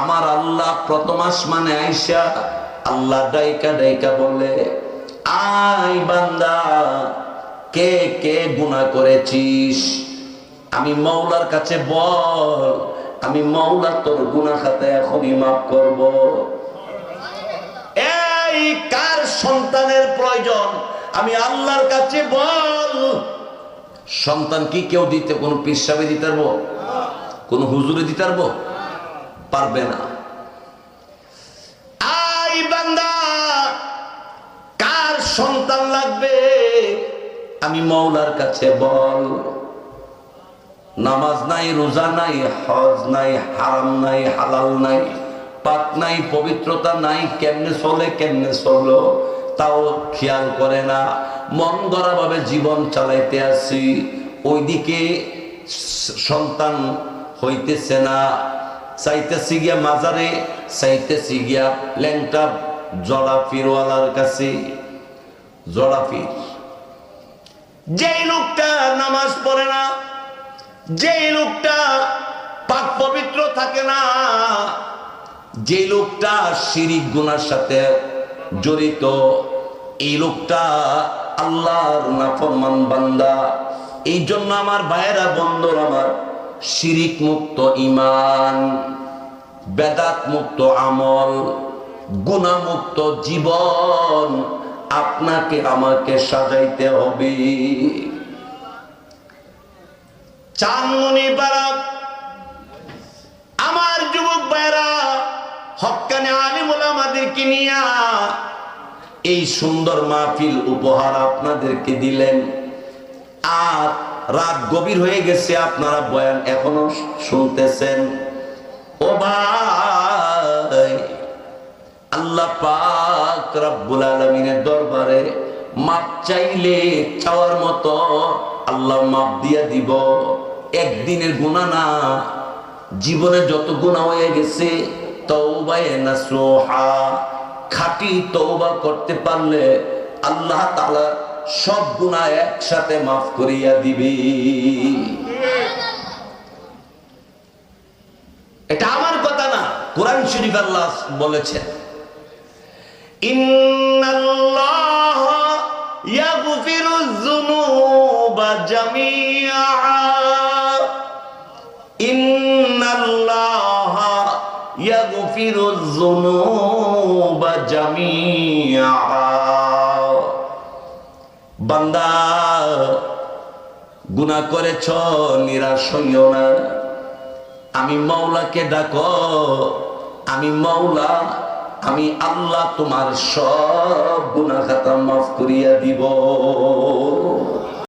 আমার আল্লাহ প্রথম আসমানে আইসা আল্লাহ ডাইকা ডাইকা বলে আই বান্দা, কে কে গুনাহ করেছিস? আমি মৌলার কাছে বল, আমি মৌলা তোর গুনাহ খাতে এখনই মাফ করব। এই কার সন্তানের প্রয়োজন? আমি আল্লাহর কাছে বল। সন্তান কি কেউ দিতে কোন পিসাবে দিতে পারব? কোন হুজুরে দিতে পারব? পারবে না। আই বান্দা, কার সন্তান লাগবে? আমি মৌলার কাছে বল। নামাজ নাই, রোজা নাই, হজ নাই, হারাম নাই, হালাল নাই, পাক নাই, পবিত্রতা নাই, কেমনে চলে, কেমনে চলো তাও খেয়াল করে না। মন ভাবে জীবন চালাইতে আসি, ওইদিকে সন্তান হইতেছে না। চাইতেছি গিয়া মাজারে, চাইতেছি গিয়া ল্যাংটা জড়া ফিরওয়ালার কাছে, জড়া ফির। যেই লোকটা নামাজ পড়ে না যে লোকটা পাক পবিত্র থাকে না যে লোকটা শিরিক গুনার সাথে জড়িত, এই লোকটা আল্লাহর নাফরমান বান্দা। এই জন্য আমার ভাইয়েরা, বন্ধুর আমার শিরিক মুক্ত ইমান বেদাত মুক্ত আমল, গুণামুক্ত জীবন আপনাকে, আমাকে সাজাইতে হবে। চানমনি পাড়া আমার যুবক ভাইরা হকানে আলিমুল আমাদেরকে নিয়া এই সুন্দর মাহফিল উপহার আপনাদেরকে দিলেন। আর রাত গভীর হয়ে গেছে, আপনারা বয়ান এখনও শুনতেছেন। ও ভাই, আল্লাহ পাক রব্বুল আলমিনের দরবারে মাপ চাইলে চাওয়ার মতো আল্লাহ মাপ দিয়া দিব। একদিনের গুণা না, জীবনে যত গুণা হয়ে গেছে তৌবায়ে নাসুহা খাঁটি তৌবা করতে পারলে আল্লাহ তাআলা সব গুনাহ একসাথে মাফ করিয়া দিবি। এটা আমার কথা না, কোরআন শরীফ আল্লাহ বলেছেন। ইন্নাল্লাহ ইন্নাল্লাহ বান্দা গুনা করেছ, নিরাশ হইও না। আমি মৌলাকে ডাকো, আমি মৌলা, আমি আল্লাহ তোমার সব গুনা খাতা মাফ করিয়া দিব।